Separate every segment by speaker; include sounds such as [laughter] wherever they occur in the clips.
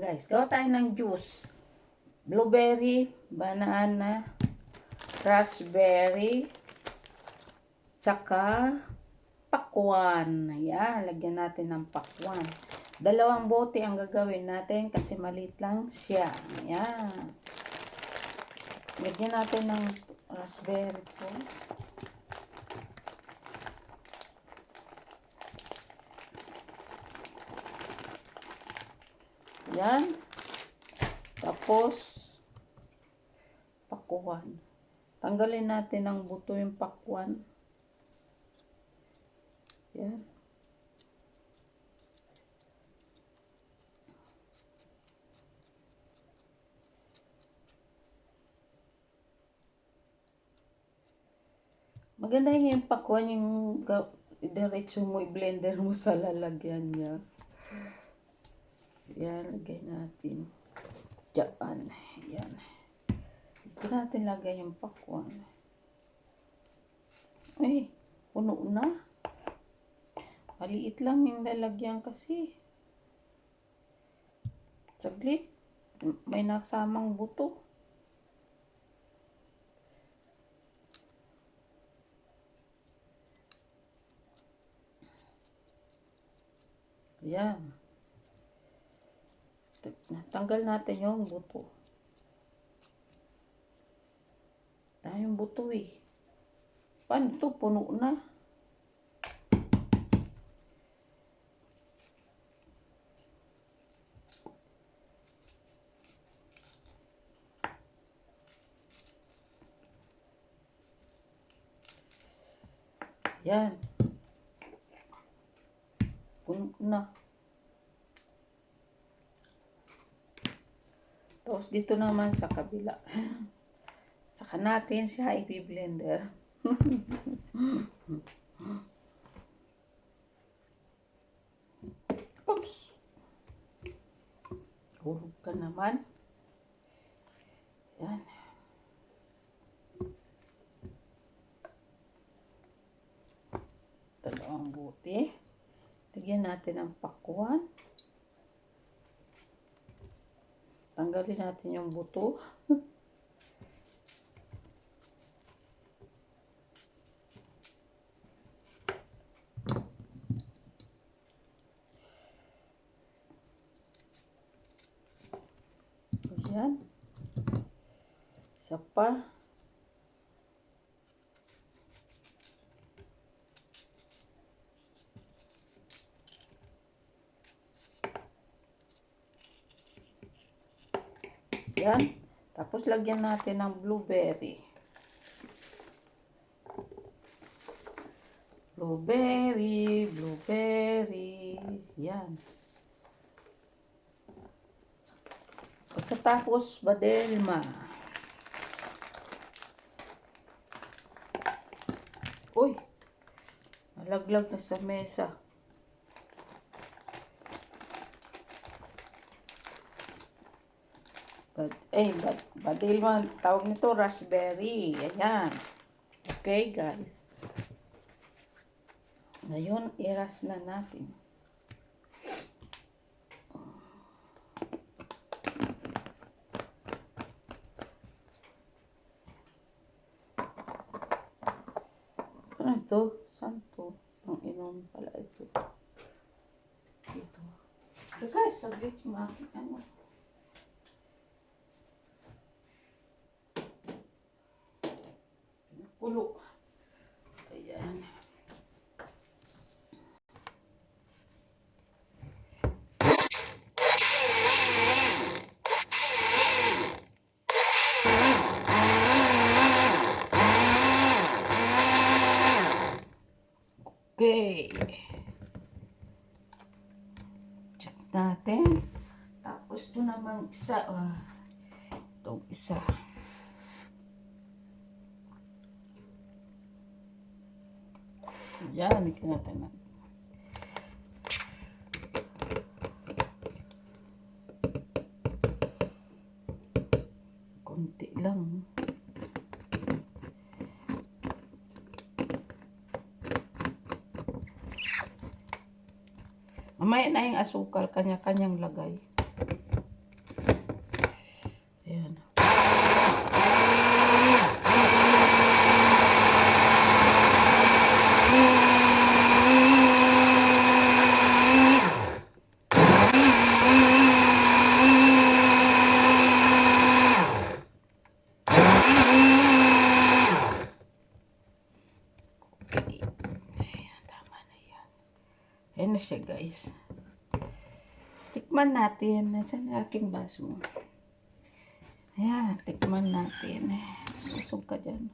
Speaker 1: Guys, gawa tayo ng juice. Blueberry, banana, raspberry, tsaka pakwan. Ayan, lagyan natin ng pakwan. Dalawang bote ang gagawin natin kasi maliit lang siya. Ayan. Lagyan natin ng raspberry po. Yan. Tapos, pakuan. Tanggalin natin ang buto yung pakwan. Yan. Maganda yung pakwan yung diretso mo i-blender mo sa lalagyan niya. Yan, lagay natin. Diyan. Yan. Dito natin lagay yung pakwan. Ay, puno na. Maliit lang yung lalagyan kasi. Saglit. May nasamang buto. Yan. Tanggal natin yung buto. Tayong buto eh. Paano to? Puno na. Yan. Puno na. Tapos dito naman sa kabila. [laughs] Saka natin siya i-blender. [laughs] Oops. Hulog ka naman. Yan. Dalawang buti. Lagyan natin ang pakwan. Tanggalin natin yung buto. Ayan. Isa pa. Yan. Tapos lagyan natin ng blueberry. Blueberry, blueberry. Yan. Pagkatapos, badelma. Uy, malaglag na sa mesa. Bad, eh, bad, badelma, tawag nito raspberry. Ayan. Okay, guys. Ngayon, iras na natin. Ano ito? Saan to? Ang inom pala ito. Ito. Guys, saglit yung aking ano. Kulo. Ayan. Okay. Check natin. Tapos ito namang isa. itong isa. Yan, ikin natin na. Konti lang. Mamaya na yung asukal, kanya-kanyang lagay. Na siya, guys. Tikman natin. Nasaan na aking baso? Ayan, tikman natin. Susog ka dyan.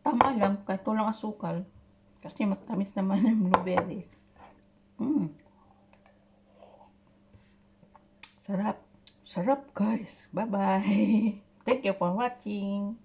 Speaker 1: Tama lang, kahit walang asukal. Kasi matamis naman yung blueberry. Mm. Sarap. Sarap, guys. Bye-bye. [laughs] Thank you for watching.